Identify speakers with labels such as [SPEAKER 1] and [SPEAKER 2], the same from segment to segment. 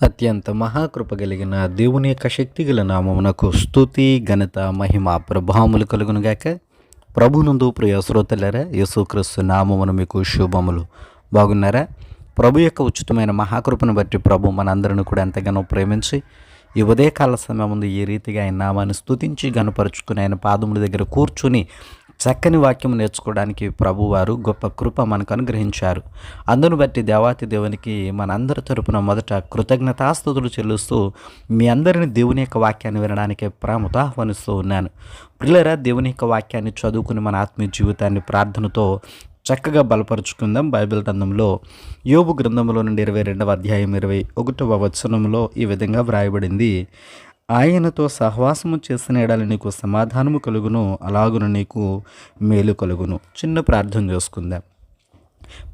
[SPEAKER 1] అత్యంత మహాకృప కలిగిన దేవుని యొక్క శక్తి గల నామమునకు స్థుతి ఘనత మహిమ ప్రభావములు కలుగునుగాక ప్రభునందు ప్రియ శ్రోతలరా యేసుక్రీస్తు నామమును మీకు శుభములు బాగున్నారా ప్రభు యొక్క ఉచితమైన మహాకృపను బట్టి ప్రభు మనందరిని కూడా ఎంతగానో ప్రేమించి ఈ ఉదయకాల సమయం ముందు ఈ రీతిగా ఆయన నామాన్ని స్తుతించి గనుపరుచుకుని ఆయన పాదముల దగ్గర కూర్చుని చక్కని వాక్యం నేర్చుకోవడానికి ప్రభువారు గొప్ప కృప మనకు అనుగ్రహించారు. అందును బట్టి దేవాతి దేవునికి మనందరి తరపున మొదట కృతజ్ఞతాస్థుతులు చెల్లిస్తూ మీ అందరిని దేవుని యొక్క వాక్యాన్ని వినడానికి ప్రేమతో ఆహ్వానిస్తూ ఉన్నాను. పిల్లరా దేవుని యొక్క వాక్యాన్ని చదువుకుని మన ఆత్మీయ జీవితాన్ని ప్రార్థనతో చక్కగా బలపరుచుకుందాం. బైబిల్ గ్రంథంలో యోబు గ్రంథంలో నుండి ఇరవై రెండవ అధ్యాయం ఇరవై ఒకటవ వచనంలో ఈ విధంగా వ్రాయబడింది. ఆయనతో సహవాసము చేసిన ఎడల నీకు సమాధానము కలుగును అలాగును నీకు మేలు కలుగును. చిన్న ప్రార్థన చేసుకుందాం.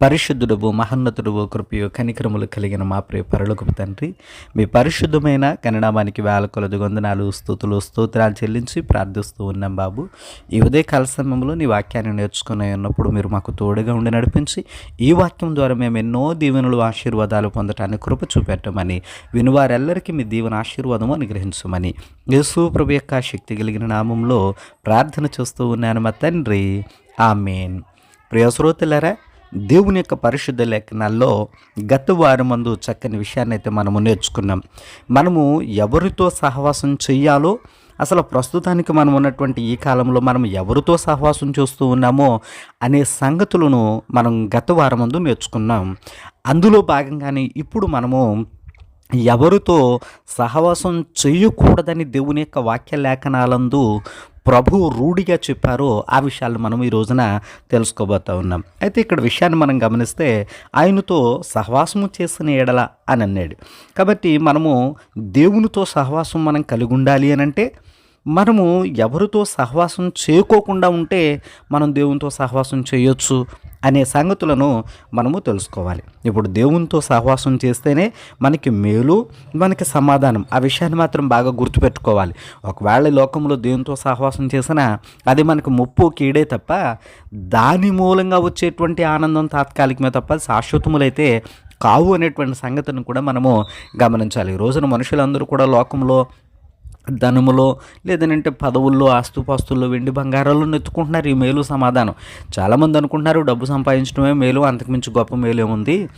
[SPEAKER 1] పరిశుద్ధుడువు మహోన్నతుడువు కృపయు కనికరములు కలిగిన మా ప్రియ పరలోకపు తండ్రి. మీ పరిశుద్ధమైన కన్నడామానికి వేల కొలది వందనాలు స్థుతులు స్తోత్రాలు చెల్లించి ప్రార్థిస్తూ ఉన్నాం బాబు. ఈ ఉదయ కాల సమయంలో నీ వాక్యాన్ని నేర్చుకునే ఉన్నప్పుడు మీరు మాకు తోడుగా ఉండి నడిపించి ఈ వాక్యం ద్వారా మేము ఎన్నో దీవెనలు ఆశీర్వాదాలు పొందటానికి కృప చూపెట్టమని వినువారెల్లరికీ మీ దీవెన ఆశీర్వాదము అనుగ్రహించమని యేసు ప్రభు యొక్క శక్తి కలిగిన నామంలో ప్రార్థన చేస్తూ ఉన్నాను మా తండ్రి. ఆమెన్. ప్రియ శ్రోతలారా దేవుని యొక్క పరిశుద్ధ లేఖనాల్లో గత వారం మందు చక్కని విషయాన్ని అయితే మనము నేర్చుకున్నాం. మనము ఎవరితో సహవాసం చేయాలో అసలు ప్రస్తుతానికి మనం ఉన్నటువంటి ఈ కాలంలో మనం ఎవరితో సహవాసం చేస్తూ ఉన్నామో అనే సంగతులను మనం గత వారం మందు నేర్చుకున్నాం. అందులో భాగంగానే ఇప్పుడు మనము ఎవరితో సహవాసం చేయకూడదని దేవుని యొక్క వాక్య లేఖనాలందు ప్రభు రూఢిగా చెప్పారో ఆ విషయాలు మనం ఈ రోజున తెలుసుకోబోతా ఉన్నాం. అయితే ఇక్కడ విషయాన్ని మనం గమనిస్తే ఆయనతో సహవాసము చేసిన ఎడల అని అన్నాడు. కాబట్టి మనము దేవునితో సహవాసం మనం కలిగి ఉండాలి అని అంటే మనము ఎవరితో సహవాసం చేయకోకుండా ఉంటే మనం దేవునితో సహవాసం చేయొచ్చు? అనే సంగతులను మనము తెలుసుకోవాలి. ఇప్పుడు దేవునితో సహవాసం చేస్తేనే మనకి మేలు మనకి సమాధానం. ఆ విషయాన్ని మాత్రం బాగా గుర్తుపెట్టుకోవాలి. ఒకవేళ లోకంలో దేవునితో సహవాసం చేసినా అది మనకు ముప్పు కీడే తప్ప దాని మూలంగా వచ్చేటువంటి ఆనందం తాత్కాలికమే తప్ప శాశ్వతములైతే కావు అనేటువంటి సంగతిని కూడా మనము గమనించాలి. ఈ రోజున మనుషులందరూ కూడా లోకంలో ధనములో లేదనంటే పదవుల్లో ఆస్తుపాస్తుల్లో వెండి బంగారాల్లో నెత్తుకుంటున్నారు ఈ మేలు సమాధానం. చాలామంది అనుకుంటున్నారు డబ్బు సంపాదించడమే మేలు అంతకుమించి గొప్ప మేలు ఏముంది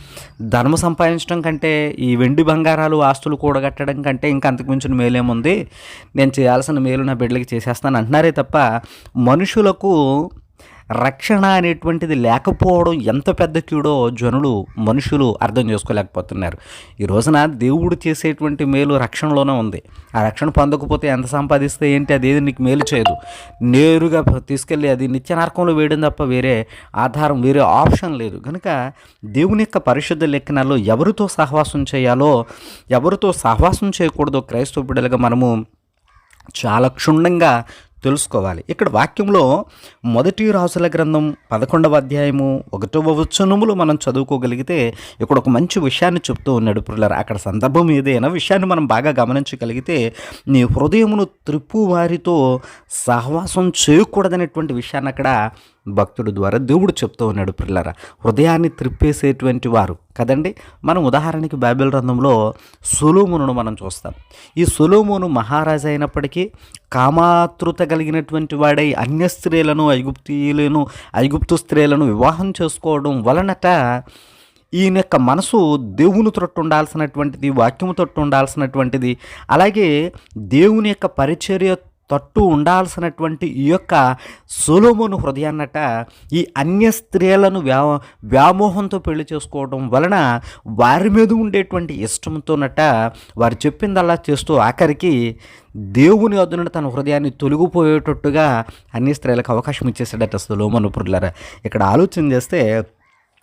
[SPEAKER 1] ధనము సంపాదించడం కంటే ఈ వెండి బంగారాలు ఆస్తులు కూడగట్టడం కంటే ఇంకా అంతకుమించిన మేలేముంది నేను చేయాల్సిన మేలు నా బిడ్డలకి చేసేస్తాను అంటున్నారే తప్ప మనుషులకు రక్షణ అనేటువంటిది లేకపోవడం ఎంత పెద్ద కీడో జనులు మనుషులు అర్థం చేసుకోలేకపోతున్నారు. ఈ రోజున దేవుడు చేసేటువంటి మేలు రక్షణలోనే ఉంది. ఆ రక్షణ పొందకపోతే ఎంత సంపాదిస్తే ఏంటి? అది నీకు మేలు చేయదు. నేరుగా తీసుకెళ్ళి అది నిత్య నరకంలో వేయడం తప్ప వేరే ఆధారం వేరే ఆప్షన్ లేదు. కనుక దేవుని యొక్క పరిశుద్ధ లెక్కనాల్లో ఎవరితో సహవాసం చేయాలో ఎవరితో సహవాసం చేయకూడదో క్రైస్తవ బిడ్డలుగా మనము చాలా క్షుణ్ణంగా తెలుసుకోవాలి. ఇక్కడ వాక్యంలో మొదటి రాసుల గ్రంథం పదకొండవ అధ్యాయము ఒకటవ వచనములు మనం చదువుకోగలిగితే ఇక్కడ ఒక మంచి విషయాన్ని చెప్తూ ఉన్నాడు పిల్లలు అక్కడ సందర్భం ఏదైనా విషయాన్ని మనం బాగా గమనించగలిగితే నీ హృదయమును త్రిప్పు వారితో సహవాసం చేయకూడదనేటువంటి విషయాన్ని అక్కడ భక్తుడు ద్వారా దేవుడు చెప్తూ ఉన్నాడు పిల్లరా హృదయాన్ని త్రిప్పేసేటువంటి వారు. కదండి? మనం ఉదాహరణకి బైబిల్ గ్రంథంలో సులోమును మనం చూస్తాం. ఈ సులోమును మహారాజు అయినప్పటికీ కామాతృత కలిగినటువంటి వాడై అన్య స్త్రీలను ఐగుప్తీయులను ఐగుప్తు స్త్రీలను వివాహం చేసుకోవడం వలనట ఈయన యొక్క మనసు దేవుని తొట్టు ఉండాల్సినటువంటిది వాక్యము తొట్టు ఉండాల్సినటువంటిది. అలాగే దేవుని యొక్క పరిచర్య తట్టు ఉండాల్సినటువంటి ఈ యొక్క సొలోమోను హృదయాన్నట ఈ అన్య స్త్రీలను వ్యా వ్యామోహంతో పెళ్ళి చేసుకోవడం వలన వారి మీద ఉండేటువంటి ఇష్టంతోనట వారు చెప్పిందల్లా చేస్తూ ఆఖరికి దేవుని వద్ద తన హృదయాన్ని తొలగిపోయేటట్టుగా అన్ని స్త్రీలకు అవకాశం ఇచ్చేసాడట సొలోమోను పురులరా ఇక్కడ ఆలోచన చేస్తే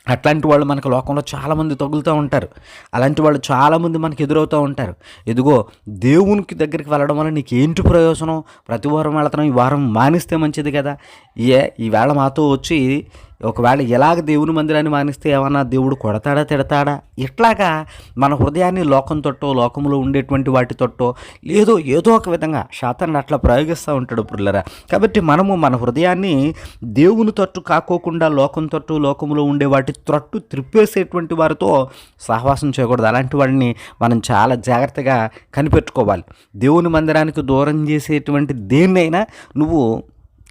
[SPEAKER 1] అట్లాంటి వాళ్ళు మనకు లోకంలో చాలామంది తగులుతూ ఉంటారు. అలాంటి వాళ్ళు చాలామంది మనకు ఎదురవుతూ ఉంటారు. ఎదుగో దేవునికి దగ్గరికి వెళ్ళడం వల్ల నీకు ఏంటి ప్రయోజనం? ప్రతి వారం వెళతాం ఈ వారం మానిస్తే మంచిది కదా. ఏ ఈవేళ మాతో వచ్చి ఒకవేళ ఎలాగ దేవుని మందిరాన్ని మానిస్తే ఏమన్నా దేవుడు కొడతాడా తిడతాడా? ఇట్లాగా మన హృదయాన్ని లోకం తొట్టో లోకంలో ఉండేటువంటి వాటి తొట్టో లేదో ఏదో ఒక విధంగా శాతాన్ని అట్లా ప్రయోగిస్తూ ఉంటాడు పుల్లరా. కాబట్టి మనము మన హృదయాన్ని దేవుని తట్టు కాకోకుండా లోకం తట్టు లోకంలో ఉండే వాటి తొట్టు త్రిప్పేసేటువంటి వారితో సహవాసం చేయకూడదు. అలాంటి వాడిని మనం చాలా జాగ్రత్తగా కనిపెట్టుకోవాలి. దేవుని మందిరానికి దూరం చేసేటువంటి దేన్నైనా నువ్వు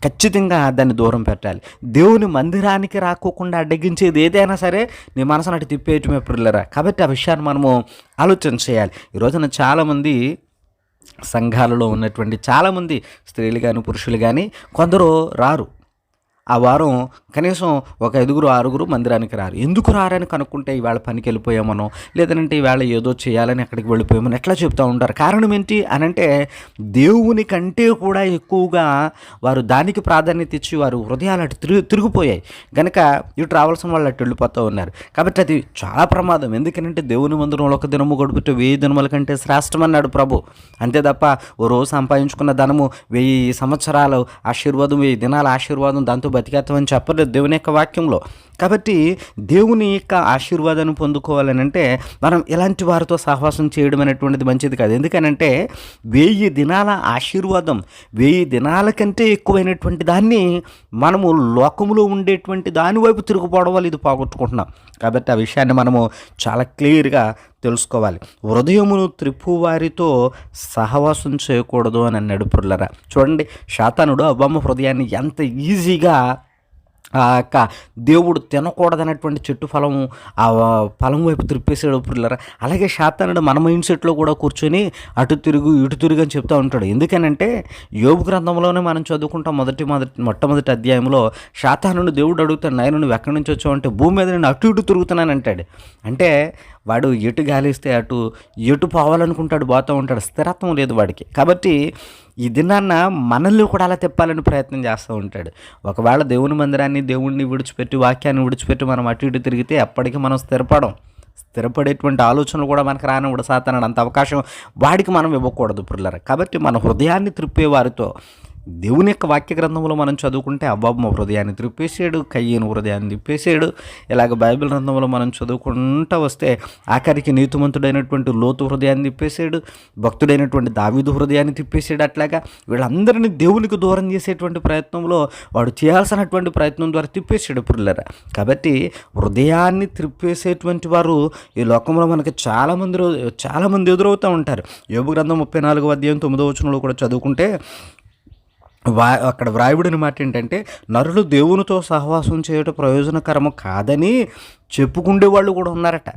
[SPEAKER 1] ఖచ్చితంగా దాన్ని దూరం పెట్టాలి. దేవుని మందిరానికి రాకోకుండా అడ్డగించేది ఏదైనా సరే నీ మనసును అటు తిప్పేయటమే పిల్లరా కాబట్టి ఆ విషయాన్ని మనము ఆలోచన చేయాలి. ఈ రోజున చాలామంది సంఘాలలో ఉన్నటువంటి చాలామంది స్త్రీలు కానీ పురుషులు కానీ కొందరు రారు. ఆ వారం కనీసం ఒక ఐదుగురు ఆరుగురు మందిరానికి రారు. ఎందుకు రారని కనుక్కుంటే ఈవేళ పనికి వెళ్ళిపోయామనో లేదంటే ఈవేళ ఏదో చేయాలని అక్కడికి వెళ్ళిపోయామని ఎట్లా చెప్తూ ఉంటారు? కారణం ఏంటి అని అంటే దేవుని కంటే కూడా ఎక్కువగా వారు దానికి ప్రాధాన్యత ఇచ్చి వారు హృదయాలు అటు తిరుగు తిరిగిపోయాయి. కనుక ఇటు రావాల్సిన వాళ్ళు అటు వెళ్ళిపోతూ ఉన్నారు. కాబట్టి అది చాలా ప్రమాదం. ఎందుకంటే దేవుని మందిరంలో ఒక దినము గడుపుతూ వెయ్యి దినముల కంటే శ్రేష్టమన్నాడు ప్రభు. అంతే తప్ప ఓ రోజు సంపాదించుకున్న ధనము వెయ్యి సంవత్సరాలు ఆశీర్వాదం వెయ్యి దినాల ఆశీర్వాదం దాంతో బతికేస్తామని చెప్పలేదు దేవుని యొక్క వాక్యంలో. కాబట్టి దేవుని యొక్క ఆశీర్వాదాన్ని పొందుకోవాలని అంటే మనం ఇలాంటి వారితో సహవాసం చేయడం అనేటువంటిది మంచిది కాదు. ఎందుకనంటే వెయ్యి దినాల ఆశీర్వాదం వెయ్యి దినాల కంటే ఎక్కువైనటువంటి దాన్ని మనము లోకములో ఉండేటువంటి దాని వైపు తిరుగుపోవడం వల్ల ఇది పోగొట్టుకుంటున్నాం. కాబట్టి ఆ విషయాన్ని మనము చాలా క్లియర్గా తెలుసుకోవాలి. హృదయమును త్రిప్పువారితో సహవాసం చేయకూడదు అని అన్నాడు పుల్లరా. చూడండి శాతానుడు అబ్బమ్మ హృదయాన్ని ఎంత ఈజీగా ఆ యొక్క దేవుడు తినకూడదనేటువంటి చెట్టు ఫలం ఆ ఫలం వైపు త్రిప్పేసాడు పిల్లరా. అలాగే శాతానుడు మన మైండ్ సెట్లో కూడా కూర్చొని అటు తిరుగు ఇటు తిరుగు అని చెప్తూ ఉంటాడు. ఎందుకనంటే యోగు గ్రంథంలోనే మనం చదువుకుంటాం మొదటి మొదటి మొట్టమొదటి అధ్యాయంలో శాతానుడు దేవుడు అడుగుతాడు నాయన నువ్వు ఎక్కడి నుంచి వచ్చావు అంటే భూమి మీద నేను అటు ఇటు తిరుగుతున్నాను అంటాడు. అంటే వాడు ఎటు గాలిస్తే అటు ఎటు పోవాలనుకుంటాడు పోతూ ఉంటాడు. స్థిరత్వం లేదు వాడికి. కాబట్టి ఈ దినాన్న మనల్ని కూడా అలా తిప్పాలని ప్రయత్నం చేస్తూ ఉంటాడు. ఒకవేళ దేవుని మందిరాన్ని దేవుణ్ణి విడిచిపెట్టి వాక్యాన్ని విడిచిపెట్టి మనం అటు ఇటు తిరిగితే ఎప్పటికీ మనం స్థిరపడం. స్థిరపడేటువంటి ఆలోచనలు కూడా మనకు రానివ్వడు. సాతానాడు అంత అవకాశం వాడికి మనం ఇవ్వకూడదు పిల్లల కాబట్టి మన హృదయాన్ని త్రిప్పే వారితో దేవుని యొక్క వాక్య గ్రంథంలో మనం చదువుకుంటే అబ్బాబు హృదయాన్ని త్రిప్పేసాడు కయ్యను హృదయాన్ని తిప్పేసాడు ఇలాగ బైబిల్ గ్రంథంలో మనం చదువుకుంటూ వస్తే ఆఖరికి నీతిమంతుడైనటువంటి లోతు హృదయాన్ని తిప్పేసాడు భక్తుడైనటువంటి దావిదు హృదయాన్ని తిప్పేసాడు అట్లాగా వీళ్ళందరినీ దేవునికి దూరం చేసేటువంటి ప్రయత్నంలో వాడు చేయాల్సినటువంటి ప్రయత్నం ద్వారా తిప్పేసాడు పుల్లరా. కాబట్టి హృదయాన్ని త్రిప్పేసేటువంటి వారు ఈ లోకంలో మనకి చాలామంది చాలామంది ఎదురవుతూ ఉంటారు. యోగు గ్రంథం ముప్పై నాలుగు అధ్యాయం తొమ్మిదో వచనంలో కూడా చదువుకుంటే వా అక్కడ వ్రాయబడిన మాట ఏంటంటే నరులు దేవునితో సహవాసం చేయటం ప్రయోజనకరము కాదని చెప్పుకుండే వాళ్ళు కూడా ఉన్నారట.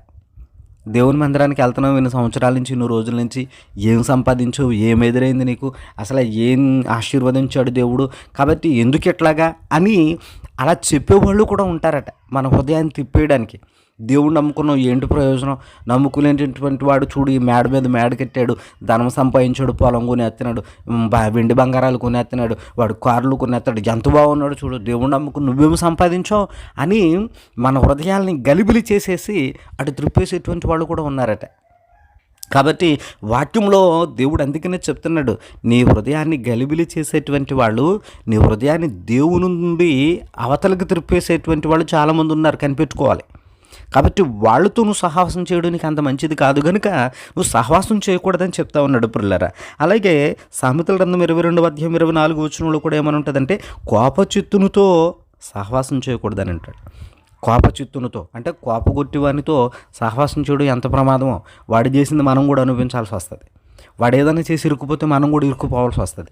[SPEAKER 1] దేవుని మందిరానికి వెళ్తున్నావు ఇన్ని సంవత్సరాల నుంచి ఇన్ని రోజుల నుంచి ఏం సంపాదించవు ఏం ఎదురైంది నీకు? అసలు ఏం ఆశీర్వదించాడు దేవుడు? కాబట్టి ఎందుకు ఇట్లాగా? అని అలా చెప్పేవాళ్ళు కూడా ఉంటారట మన హృదయాన్ని తిప్పేయడానికి. దేవుడు నమ్ముకున్నావు ఏంటి ప్రయోజనం? నమ్ముకునేటటువంటి వాడు చూడు ఈ మేడ మీద మేడ కట్టాడు ధనం సంపాదించాడు పొలం కొనేస్తున్నాడు ఉమ్, వెండి బంగారాలు కొనేస్తున్నాడు వాడు కార్లు కొనేస్తాడు ఎంత బాగున్నాడు చూడు దేవుడు నమ్ముకుని నువ్వేమి సంపాదించావు? అని మన హృదయాల్ని గలిబిలి చేసేసి అటు త్రిప్పేసేటువంటి వాళ్ళు కూడా ఉన్నారట. కాబట్టి వాక్యంలో దేవుడు అందుకనే చెప్తున్నాడు నీ హృదయాన్ని గలిబిలి చేసేటువంటి వాళ్ళు నీ హృదయాన్ని దేవుని నుండి అవతలకు తిరిపేసేటువంటి వాళ్ళు చాలామంది ఉన్నారు కనిపెట్టుకోవాలి. కాబట్టి వాళ్ళతో నువ్వు సహవాసం చేయడానికి అంత మంచిది కాదు కనుక నువ్వు సహవాసం చేయకూడదని చెప్తా ఉన్నాడు పుల్లరా. అలాగే సామెతల గ్రంథం ఇరవై రెండు అధ్యాయం ఇరవై నాలుగు వచనంలో కూడా ఏమని ఉంటుందంటే కోపచిత్తునితో సహవాసం చేయకూడదని అంటాడు. కోపచిత్తునితో అంటే కోపగొట్టి వానితో సహవాసం చేయడం ఎంత ప్రమాదమో వాడు చేసింది మనం కూడా అనుభవించాల్సి వస్తుంది. వాడు ఏదైనా చేసి ఇరుక్కుపోతే మనం కూడా ఇరుక్కుపోవాల్సి వస్తుంది.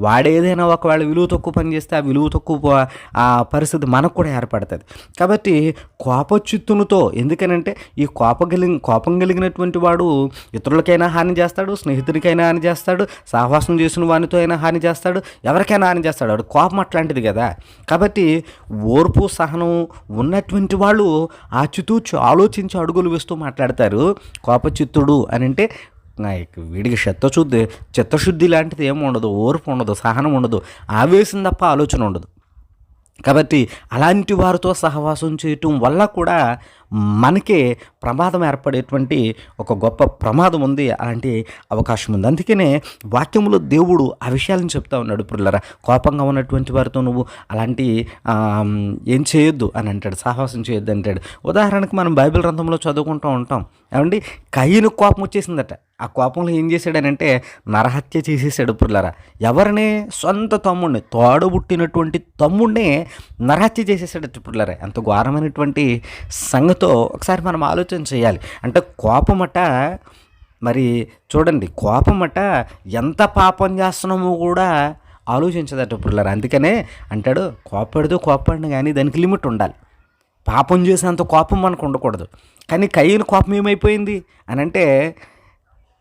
[SPEAKER 1] వాడు ఏదైనా ఒకవేళ విలువ తక్కువ పని చేస్తే ఆ విలువ తక్కువ ఆ పరిస్థితి మనకు కూడా ఏర్పడుతుంది. కాబట్టి కోపచిత్తునితో ఎందుకనంటే ఈ కోప కలిగి కోపం కలిగినటువంటి వాడు ఇతరులకైనా హాని చేస్తాడు స్నేహితుడికైనా హాని చేస్తాడు సహవాసం చేసిన వానితో అయినా హాని చేస్తాడు ఎవరికైనా హాని చేస్తాడు. వాడు కోపం అట్లాంటిది కదా. కాబట్టి ఓర్పు సహనం ఉన్నటువంటి వాళ్ళు ఆచితూచి ఆలోచించి అడుగులు వేస్తూ మాట్లాడతారు. కోపచిత్తుడు అని అంటే వీడికి చిత్తశుద్ధి చిత్తశుద్ధి లాంటిది ఏమి ఉండదు ఓర్పు ఉండదు సహనం ఉండదు ఆవేశం తప్ప ఆలోచన ఉండదు. కాబట్టి అలాంటి వారితో సహవాసం చేయటం వల్ల కూడా మనకే ప్రమాదం ఏర్పడేటువంటి ఒక గొప్ప ప్రమాదం ఉంది అలాంటి అవకాశం ఉంది. అందుకనే వాక్యంలో దేవుడు ఆ విషయాలను చెప్తా ఉన్నాడు. పుల్లరా కోపంగా ఉన్నటువంటి వారితో నువ్వు అలాంటి ఏం చేయొద్దు అని అంటాడు సాహసం చేయొద్దు అంటాడు. ఉదాహరణకు మనం బైబిల్ గ్రంథంలో చదువుకుంటూ ఉంటాం. ఏమండి? కయ్యను కోపం వచ్చేసిందట. ఆ కోపంలో ఏం చేశాడనంటే నరహత్య చేసేసాడు పిల్లరా ఎవరిని? సొంత తమ్ముడిని తోడబుట్టినటువంటి తమ్ముడినే నరహత్య చేసేసాడు పిల్లరా ఎంత ఘోరమైనటువంటి సంగతి ఒకసారి మనం ఆలోచన చేయాలి. అంటే కోపమట మరి చూడండి కోపమట ఎంత పాపం చేస్తున్నామో కూడా ఆలోచించదట పిల్లరా. అందుకనే అంటాడు కోపడితో కోపడిన కానీ దానికి లిమిట్ ఉండాలి. పాపం చేసేంత కోపం మనకు ఉండకూడదు. కానీ కయ్యను కోపం ఏమైపోయింది? అని అంటే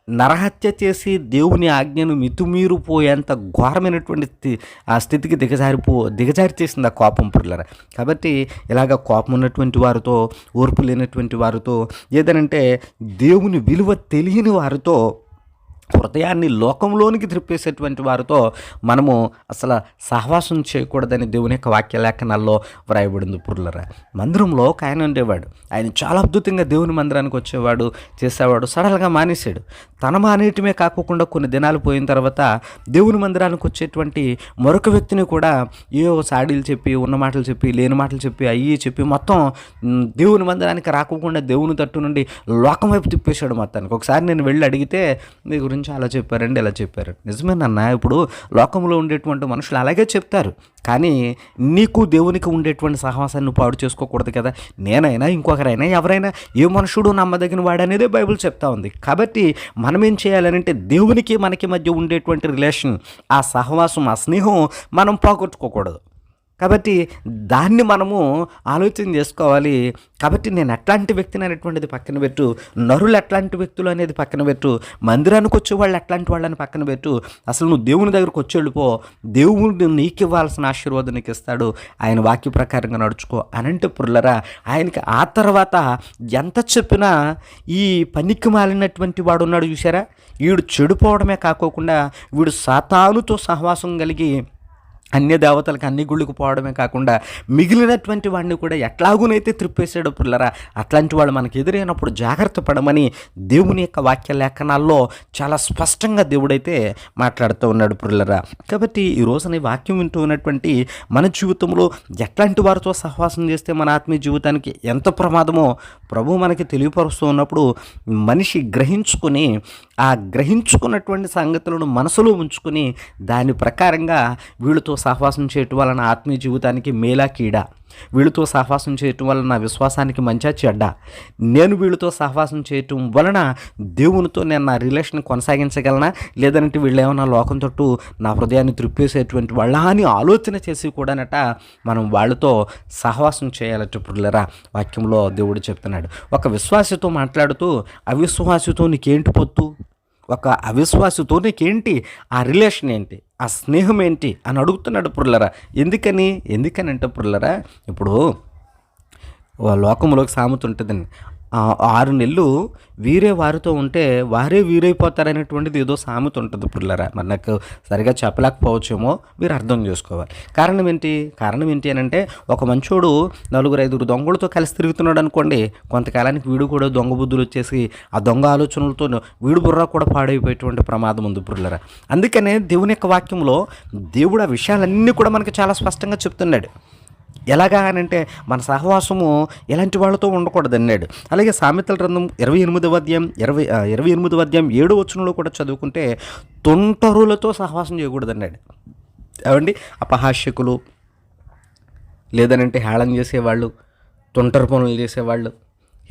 [SPEAKER 1] నరహత్య చేసి దేవుని ఆజ్ఞను మితుమీరిపోయేంత ఘోరమైనటువంటి ఆ స్థితికి దిగజారిపో దిగజారి చేసింది ఆ కోపం పుర్లర కాబట్టి ఇలాగ కోపం ఉన్నటువంటి వారితో ఓర్పు లేనటువంటి వారితో ఏదనంటే దేవుని విలువ తెలియని వారితో హృదయాన్ని లోకంలోనికి త్రిప్పేసేటువంటి వారితో మనము అసలు సహవాసం చేయకూడదని దేవుని యొక్క వాక్య లేఖనాల్లో వ్రాయబడింది పుర్లరా. మందిరంలో ఒక ఆయన ఉండేవాడు. ఆయన చాలా అద్భుతంగా దేవుని మందిరానికి వచ్చేవాడు చేసేవాడు సడల్గా మానేశాడు. తన మానేయటమే కాకుండా కొన్ని దినాలు పోయిన తర్వాత దేవుని మందిరానికి వచ్చేటువంటి మరొక వ్యక్తిని కూడా ఏవో సాడీలు చెప్పి ఉన్న మాటలు చెప్పి లేని మాటలు చెప్పి అయ్యి చెప్పి మొత్తం దేవుని మందిరానికి రాకోకుండా దేవుని తట్టు నుండి లోకం వైపు తిప్పేశాడు మొత్తానికి. ఒకసారి నేను వెళ్ళి అడిగితే మీ గురించి అలా చెప్పారండి ఇలా చెప్పారు. నిజమేనన్న ఇప్పుడు లోకంలో ఉండేటువంటి మనుషులు అలాగే చెప్తారు. కానీ నీకు దేవునికి ఉండేటువంటి సహవాసాన్ని నువ్వు పాడు చేసుకోకూడదు కదా. నేనైనా ఇంకొకరైనా ఎవరైనా ఏ మనుషుడు నమ్మదగిన వాడనేదే బైబిల్ చెప్తా ఉంది. కాబట్టి మనం ఏం చేయాలంటే దేవునికి మనకి మధ్య ఉండేటువంటి రిలేషన్ ఆ సహవాసం ఆ స్నేహం మనం పోగొట్టుకోకూడదు. కాబట్టి దాన్ని మనము ఆలోచన చేసుకోవాలి. కాబట్టి నేను ఎట్లాంటి వ్యక్తిని అనేటువంటిది పక్కన పెట్టు నరులు ఎట్లాంటి వ్యక్తులు అనేది పక్కన పెట్టు మందిరానికి వచ్చే వాళ్ళు ఎట్లాంటి వాళ్ళని పక్కన పెట్టు. అసలు నువ్వు దేవుని దగ్గరకు వచ్చి వెళ్ళిపో దేవుడు నీకు ఇవ్వాల్సిన ఆశీర్వాదం నీకు ఇస్తాడు. ఆయన వాక్య ప్రకారంగా నడుచుకో అనంటే పుర్లరా ఆయనకి ఆ తర్వాత ఎంత చెప్పినా ఈ పనికి మాలినటువంటి వాడు ఉన్నాడు చూసారా వీడు చెడిపోవడమే కాకోకుండా వీడు సాతానుతో సహవాసం కలిగి అన్య దేవతలకు అన్ని గుళ్ళకు పోవడమే కాకుండా మిగిలినటువంటి వాడిని కూడా ఎట్లాగునైతే త్రిప్పేసాడు పిల్లరా అట్లాంటి వాళ్ళు మనకు ఎదురైనప్పుడు జాగ్రత్త పడమని దేవుని యొక్క వాక్య లేఖనాల్లో చాలా స్పష్టంగా దేవుడైతే మాట్లాడుతూ ఉన్నాడు పిల్లరా. కాబట్టి ఈ రోజున ఈ వాక్యం వింటూ ఉన్నటువంటి మన జీవితంలో ఎట్లాంటి వారితో సహవాసం చేస్తే మన ఆత్మీయ జీవితానికి ఎంత ప్రమాదమో ప్రభు మనకి తెలియపరుస్తూ ఉన్నప్పుడు మనిషి గ్రహించుకొని ఆ గ్రహించుకున్నటువంటి సంగతులను మనసులో ఉంచుకొని దాని ప్రకారంగా వీళ్ళతో సహవాసం చేయటం వలన ఆత్మీయ జీవితానికి మేలా కీడా. వీళ్ళతో సహవాసం చేయటం వలన నా విశ్వాసానికి మంచిగా చెడ్డ నేను వీళ్ళతో సహవాసం చేయటం వలన దేవునితో నేను నా రిలేషన్ కొనసాగించగలనా? లేదంటే వీళ్ళు లోకం తట్టు నా హృదయాన్ని తృప్పేసేటువంటి వాళ్ళ అని ఆలోచన చేసి కూడానట మనం వాళ్ళతో సహవాసం చేయాలట పుల్లరా. వాక్యంలో దేవుడు చెప్తున్నాడు. ఒక విశ్వాసితో మాట్లాడుతూ అవిశ్వాసితో నీకేంటి పొత్తు? ఒక అవిశ్వాసితో నీకేంటి? ఆ రిలేషన్ ఏంటి? ఆ స్నేహం ఏంటి? అని అడుగుతున్నాడు పుర్లరా ఎందుకని? ఎందుకని అంటే పుర్లరా ఇప్పుడు లోకంలోకి సామెత ఉంటుందండి. ఆరు నెలలు వీరే వారితో ఉంటే వారే వీరైపోతారనేటువంటిది ఏదో సామెత ఉంటుంది పుల్లరా. మరి నాకు సరిగా చెప్పలేకపోవచ్చేమో మీరు అర్థం చేసుకోవాలి. కారణం ఏంటి? కారణం ఏంటి అని అంటే ఒక మంచోడు నలుగురు ఐదుగురు దొంగలతో కలిసి తిరుగుతున్నాడు అనుకోండి కొంతకాలానికి వీడు కూడా దొంగ బుద్ధులు వచ్చేసి ఆ దొంగ ఆలోచనలతో వీడు బుర్ర కూడా పాడైపోయేటువంటి ప్రమాదం ఉంది పుల్లరా. అందుకనే దేవుని యొక్క వాక్యంలో దేవుడు ఆ విషయాలన్నీ కూడా మనకి చాలా స్పష్టంగా చెప్తున్నాడు. ఎలాగా అని అంటే మన సహవాసము ఎలాంటి వాళ్ళతో ఉండకూడదు అన్నాడు అలాగే సామెతల గ్రంథం ఇరవై ఎనిమిదవ అధ్యాయం ఇరవై ఇరవై ఎనిమిదవ అధ్యాయం ఏడో వచనంలో కూడా చదువుకుంటే తొంటరులతో సహవాసం చేయకూడదు అన్నాడు ఏమండి? అపహాస్యకులు లేదనంటే హేళన చేసేవాళ్ళు తొంటరి పనులు చేసేవాళ్ళు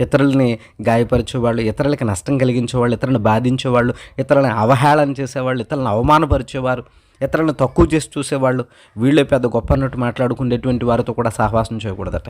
[SPEAKER 1] ఇతరులని గాయపరిచేవాళ్ళు ఇతరులకి నష్టం కలిగించేవాళ్ళు ఇతరులను బాధించేవాళ్ళు ఇతరులని అవహేళన చేసేవాళ్ళు ఇతరులను అవమానపరిచేవారు. ఇతరులను తక్కువ చేసి చూసేవాళ్ళు వీళ్ళే పెద్ద గొప్ప అన్నట్టు మాట్లాడుకునేటువంటి వారితో కూడా సహవాసం చేయకూడదట.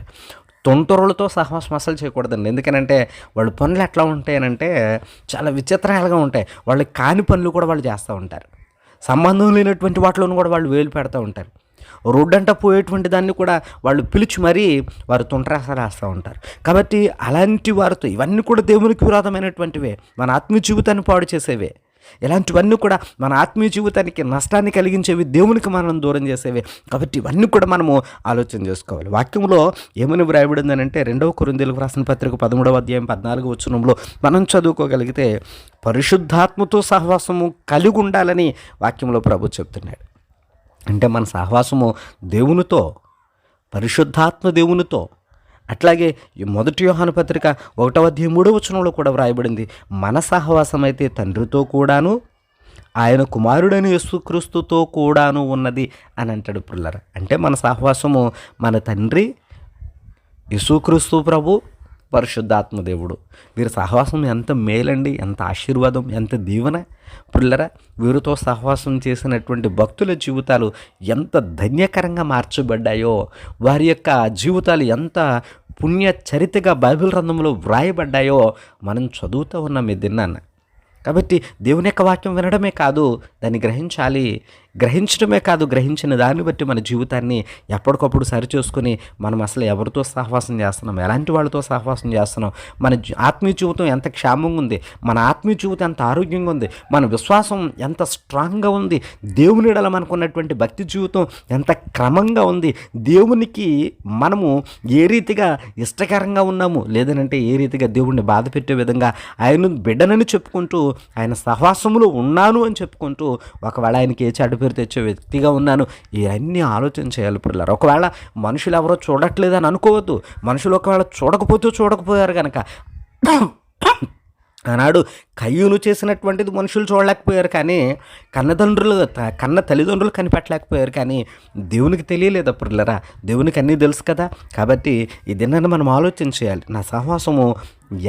[SPEAKER 1] తొంటరులతో సహవాసం అసలు చేయకూడదండి. ఎందుకనంటే వాళ్ళ పనులు ఎట్లా ఉంటాయనంటే చాలా విచిత్రాలుగా ఉంటాయి. వాళ్ళకి కాని పనులు కూడా వాళ్ళు చేస్తూ ఉంటారు. సంబంధం లేనటువంటి వాటిలోనూ కూడా వాళ్ళు వేలు పెడతా ఉంటారు. రోడ్డంట పోయేటువంటి దాన్ని కూడా వాళ్ళు పిలిచి మరీ వారు తుంటరాసాలు వేస్తూ ఉంటారు. కాబట్టి అలాంటి వారితో ఇవన్నీ కూడా దేవునికి విరోధమైనటువంటివే. మన ఆత్మీయ జీవితాన్ని పాడు చేసేవే. ఇలాంటివన్నీ కూడా మన ఆత్మీయ జీవితానికి నష్టాన్ని కలిగించేవి దేవునికి మనం దూరం చేసేవి. కాబట్టి ఇవన్నీ కూడా మనము ఆలోచన చేసుకోవాలి. వాక్యంలో ఏమని వ్రాయబడిందని అంటే రెండవ కొరిందేలకు రాసిన పత్రిక పదమూడవ అధ్యాయం పద్నాలుగు వచ్చినంలో మనం చదువుకోగలిగితే పరిశుద్ధాత్మతో సహవాసము కలిగి ఉండాలని వాక్యంలో ప్రభు చెప్తున్నాడు. అంటే మన సహవాసము దేవునితో పరిశుద్ధాత్మ దేవునితో అట్లాగే ఈ మొదటి యోహాను పత్రిక ఒకటవ అధ్యాయం మూడవ వచనంలో కూడా వ్రాయబడింది. మన సహవాసం అయితే తండ్రితో కూడాను ఆయన కుమారుడైన యేసుక్రీస్తుతో కూడాను ఉన్నది అని అంటాడు పిల్లర. అంటే మన సహవాసము మన తండ్రి యేసుక్రీస్తు ప్రభు పరిశుద్ధాత్మ దేవుడు. వీరి సహవాసం ఎంత మేలండి ఎంత ఆశీర్వాదం ఎంత దీవెన. పుల్లరా వీరితో సహవాసం చేసినటువంటి భక్తుల జీవితాలు ఎంత ధన్యకరంగా మార్చబడ్డాయో వారి యొక్క జీవితాలు ఎంత పుణ్య చరితగా బైబిల్ రంధంలో వ్రాయబడ్డాయో మనం చదువుతూ ఉన్నాం ఈ దిన్నాన్న కాబట్టి దేవుని యొక్క వాక్యం వినడమే కాదు దాన్ని గ్రహించాలి. గ్రహించడమే కాదు గ్రహించిన దాన్ని బట్టి మన జీవితాన్ని ఎప్పటికప్పుడు సరిచూసుకొని మనం అసలు ఎవరితో సహవాసం చేస్తున్నాం? ఎలాంటి వాళ్ళతో సహవాసం చేస్తున్నాం? మన ఆత్మీయ జీవితం ఎంత క్షేమంగా ఉంది? మన ఆత్మీయ జీవితం ఎంత ఆరోగ్యంగా ఉంది? మన విశ్వాసం ఎంత స్ట్రాంగ్గా ఉంది? దేవుని ఎడల మనకున్నటువంటి భక్తి జీవితం ఎంత క్రమంగా ఉంది? దేవునికి మనము ఏ రీతిగా ఇష్టకరంగా ఉన్నాము? లేదనంటే ఏ రీతిగా దేవుణ్ణి బాధ పెట్టే విధంగా ఆయన బిడ్డనని చెప్పుకుంటూ ఆయన సహవాసములో ఉన్నాను అని చెప్పుకుంటూ ఒకవేళ ఆయనకి ఏ చెడ్డ పేరు తెచ్చే వ్యక్తిగా ఉన్నాను. ఇవన్నీ ఆలోచన చేయాలి ఇప్పుడు ఒకవేళ మనుషులు ఎవరో చూడట్లేదని అనుకోవద్దు. మనుషులు ఒకవేళ చూడకపోతే చూడకపోయారు కనుక ఆనాడు కయ్యూను చేసినటువంటిది మనుషులు చూడలేకపోయారు కానీ కన్నతండ్రులు కన్న తల్లిదండ్రులు కనిపెట్టలేకపోయారు కానీ దేవునికి తెలియలేదు అప్పుడులరా దేవునికి అన్నీ తెలుసు కదా. కాబట్టి ఇది నన్ను మనం ఆలోచన చేయాలి. నా సహవాసము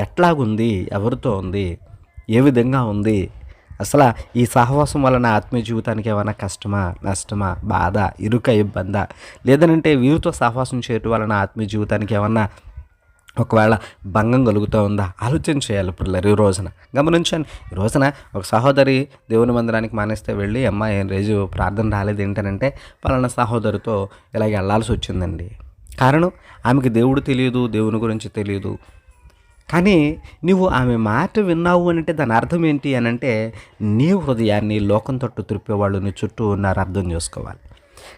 [SPEAKER 1] ఎట్లాగుంది? ఎవరితో ఉంది? ఏ విధంగా ఉంది? అసలు ఈ సహవాసం వలన ఆత్మీయ జీవితానికి ఏమైనా కష్టమా నష్టమా బాధ ఇరుక ఇబ్బందా? లేదనంటే వీరితో సహవాసం చేయటం వలన ఆత్మీయ జీవితానికి ఏమన్నా ఒకవేళ భంగం కలుగుతూ ఉందా? ఆలోచన చేయాలి పిల్లలు ఈ రోజున. గమనించండి ఈ రోజున ఒక సహోదరి దేవుని మందిరానికి మానేస్తే వెళ్ళి అమ్మ ఏం రోజు ప్రార్థన రాలేదు ఏంటనంటే పలానా సహోదరితో ఇలాగ వెళ్ళాల్సి వచ్చిందండి. కారణం ఆమెకి దేవుడు తెలియదు దేవుని గురించి తెలియదు. కానీ నువ్వు ఆమె మాట విన్నావు అంటే దాని అర్థం ఏంటి అని అంటే నీ హృదయాన్ని లోకం తట్టు త్రిప్పేవాళ్ళు నీ చుట్టూ ఉన్నారు అర్థం చేసుకోవాలి.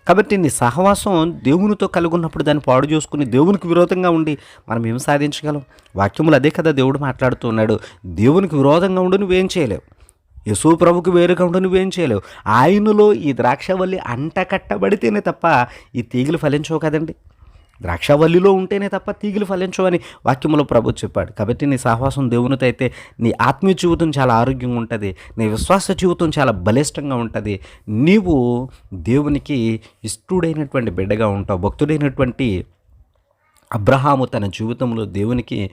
[SPEAKER 1] కాబట్టి నీ సహవాసం దేవునితో కలిగి ఉన్నప్పుడు దాన్ని పాడు చేసుకుని దేవునికి విరోధంగా ఉండి మనం ఏం సాధించగలం? వాక్యములు అదే కదా దేవుడు మాట్లాడుతూ ఉన్నాడు దేవునికి విరోధంగా ఉండి నువ్వేం చేయలేవు. యశు ప్రభుకి వేరుగా ఉండి నువ్వేం చేయలేవు. ఆయనలో ఈ ద్రాక్షవల్లి అంట కట్టబడితేనే తప్ప ఈ తీగలు ఫలించవు కదండి. ద్రాక్షవల్లిలో ఉంటేనే తప్ప తీగలు ఫలించవని వాక్యములో ప్రభు చెప్పాడు. కాబట్టి నీ సహవాసం దేవునితో అయితే నీ ఆత్మీయ జీవితం చాలా ఆరోగ్యంగా ఉంటుంది నీ విశ్వాస జీవితం చాలా బలిష్టంగా ఉంటుంది. నీవు దేవునికి ఇష్టడైనటువంటి బిడ్డగా ఉంటావు భక్తుడైనటువంటి అబ్రహాము తన జీవితంలో దేవునికి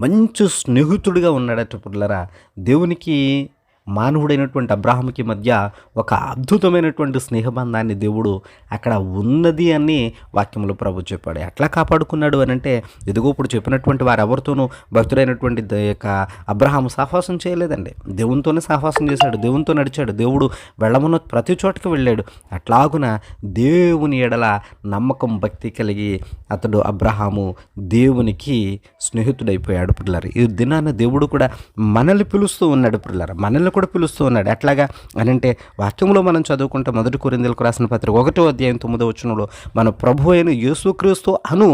[SPEAKER 1] మంచి స్నేహితుడిగా ఉన్నాడట పుల్లరా. దేవునికి మానవుడైనటువంటి అబ్రాహంకి మధ్య ఒక అద్భుతమైనటువంటి స్నేహబంధాన్ని దేవుడు అక్కడ ఉన్నది అని వాక్యంలో ప్రభు చెప్పాడు. ఎట్లా కాపాడుకున్నాడు అని అంటే ఇదిగో ఇప్పుడు చెప్పినటువంటి వారు ఎవరితోనూ భక్తుడైనటువంటి యొక్క అబ్రహాం సాహసం చేయలేదండి. దేవునితోనే సాహసం చేశాడు దేవునితో నడిచాడు దేవుడు వెళ్ళమన్న ప్రతి చోటకి వెళ్ళాడు. అట్లాగున దేవుని ఎడల నమ్మకం భక్తి కలిగి అతడు అబ్రహాము దేవునికి స్నేహితుడైపోయాడు. పిల్లలు ఈ దినాన దేవుడు కూడా మనల్ని పిలుస్తూ ఉన్నాడు పిల్లరు మనల్ని కూడా పిలుస్తూ ఉన్నాడు. ఎట్లాగా? అని అంటే వాక్యంలో మనం చదువుకుంటే మొదటి కొరిందలకు రాసిన పత్రిక ఒకటో అధ్యాయం తొమ్మిదో వచనంలో మన ప్రభు అయిన యేసుక్రీస్తు అను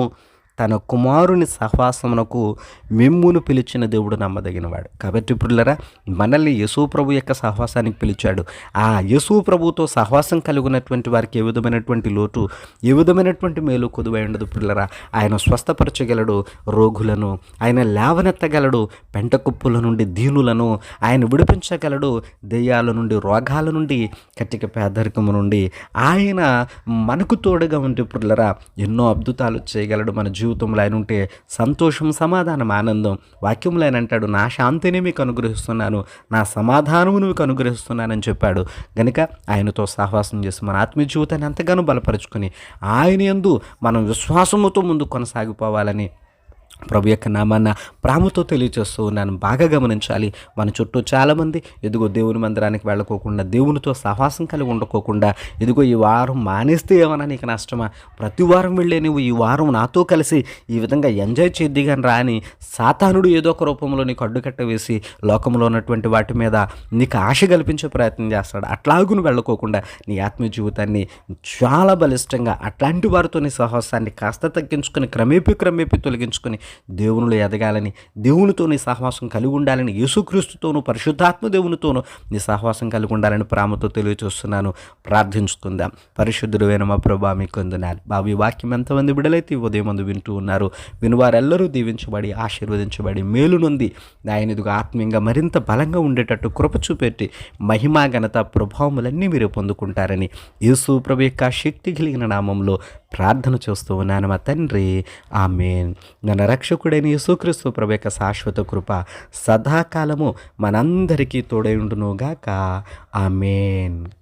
[SPEAKER 1] తన కుమారుని సహవాసమునకు మిమ్మును పిలిచిన దేవుడు నమ్మదగినవాడు. కాబట్టి పుల్లరా మనల్ని యేసు ప్రభు యొక్క సహవాసానికి పిలిచాడు. ఆ యేసు ప్రభుతో సహవాసం కలిగినటువంటి వారికి ఏ విధమైనటువంటి లోటు ఏ విధమైనటువంటి మేలు కొదువై ఉండదు ఇప్పుడులరా ఆయన స్వస్థపరచగలడు రోగులను ఆయన లేవనెత్తగలడు పెంట కుప్పుల నుండి దీనులను ఆయన విడిపించగలడు దెయ్యాల నుండి రోగాల నుండి కట్టిక పేదరికము నుండి. ఆయన మనకు తోడుగా ఉంటే పుల్లరా ఎన్నో అద్భుతాలు చేయగలడు మన జీవితంలో ఆయన ఉంటే సంతోషం సమాధానం ఆనందం. వాక్యంలో ఆయన అంటాడు నా శాంతిని మీకు అనుగ్రహిస్తున్నాను. నా సమాధానము మీకు అనుగ్రహిస్తున్నానని చెప్పాడు. గనుక ఆయనతో సహవాసం చేసి మన ఆత్మీయ జీవితాన్ని ఎంతగానో బలపరుచుకొని ఆయన యందు మనం విశ్వాసముతో ముందు కొనసాగిపోవాలని ప్రభు యొక్క నామాన్న ప్రాముతో తెలియచేస్తూ ఉన్నాను. బాగా గమనించాలి. మన చుట్టూ చాలామంది ఎదుగో దేవుని మందిరానికి వెళ్ళకోకుండా దేవునితో సహవాసం కలిగి ఉండకోకుండా ఎదుగో ఈ వారం మానేస్తే ఏమన్నా నీకు నష్టమా? ప్రతి వారం వెళ్ళే నువ్వు ఈ వారం నాతో కలిసి ఈ విధంగా ఎంజాయ్ చేద్ది కానీ రాని సాతానుడు ఏదో ఒక రూపంలో నీకు అడ్డుకట్ట వేసి లోకంలో ఉన్నటువంటి వాటి మీద నీకు ఆశ కల్పించే ప్రయత్నం చేస్తాడు. అట్లాగును వెళ్ళకోకుండా నీ ఆత్మీయ జీవితాన్ని చాలా బలిష్టంగా అట్లాంటి వారితో నీ సహవాసాన్ని కాస్త తగ్గించుకొని క్రమేపీ క్రమేపీ తొలగించుకొని దేవునిలో ఎదగాలని దేవునితో నీ సహవాసం కలిగి ఉండాలని యేసుక్రీస్తుతోనూ పరిశుద్ధాత్మ దేవునితోనూ నీ సహవాసం కలిగి ఉండాలని ప్రేమతో తెలియచేస్తున్నాను ప్రార్థించుకుందాం. పరిశుద్ధుడైన మా ప్రభా మీకు వందనాలు బాబు వాక్యం ఎంతమంది బిడలైతే ఉదయం మంది వింటూ ఉన్నారు. వినువారెల్లరూ దీవించబడి ఆశీర్వదించబడి మేలు నొంది. ఆయన ఆత్మీయంగా మరింత బలంగా ఉండేటట్టు కృప చూపెట్టి మహిమా ఘనత ప్రభావములన్నీ మీరు పొందుకుంటారని యేసు ప్రభు యొక్క శక్తి కలిగిన నామంలో ప్రార్థన చేస్తూ ఉన్నాను మా తండ్రి. ఆమెన్. మన రక్షకుడైన యేసుక్రీస్తు ప్రభు యొక్క శాశ్వత కృప సదాకాలము మనందరికీ తోడై ఉండునుగాక ఆమెన్.